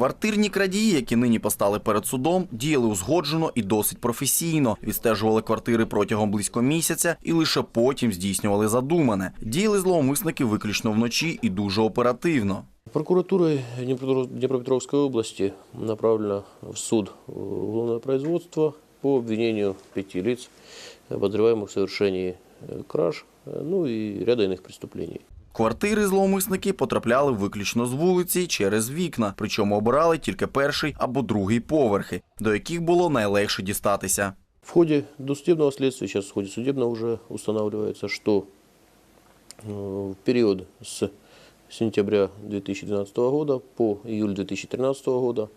Квартирні крадії, які нині постали перед судом, діяли узгоджено і досить професійно. Відстежували квартири протягом близько місяця і лише потім здійснювали задумане. Діяли зловмисники виключно вночі і дуже оперативно. Прокуратурой Днепропетров- Днепропетровской области направлено в суд уголовное производство по обвинению пяти лиц, подозреваемых в совершении э, краж, э, ну и ряда иных преступлений. Квартири зловмисники потрапляли виключно з вулиці через вікна, причому обирали тільки перший або другий поверхи, до яких було найлегше дістатися. В ходе досудебного следствия, сейчас в ходе судебного уже устанавливается, что э, в период с сентября 2012 года по июль 2013 года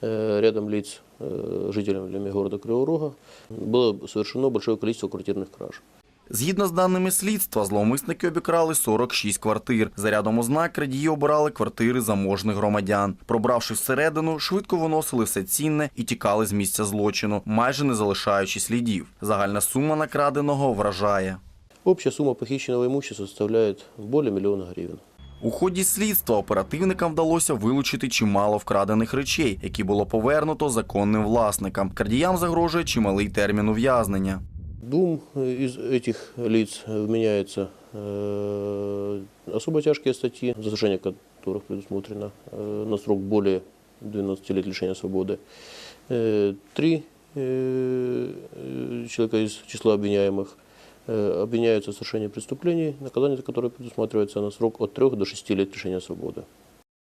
э, рядом лиц, э, жителями города Кривого Рога, было совершено большое количество квартирных краж. Згідно з даними слідства, зловмисники обікрали 46 квартир. За рядом ознак крадії обирали квартири заможних громадян. Пробравшись всередину, швидко виносили все цінне і тікали з місця злочину, майже не залишаючи слідів. Загальна сума накраденого вражає. Общая сумма похищенного имущества составляет более миллиона гривен. У ході слідства оперативникам вдалося вилучити чимало вкрадених речей, які було повернуто законним власникам. Крадіям загрожує чималий термін ув'язнення Двум э, из этих лиц э, вменяется э, особо тяжкие статьи, за совершение которых предусмотрено э, на срок более 12 лет лишения свободы. Э, Три э, э, человека из числа обвиняемых э, обвиняются в совершении преступлений, наказание за которое предусматривается на срок от 3 до 6 лет лишения свободы.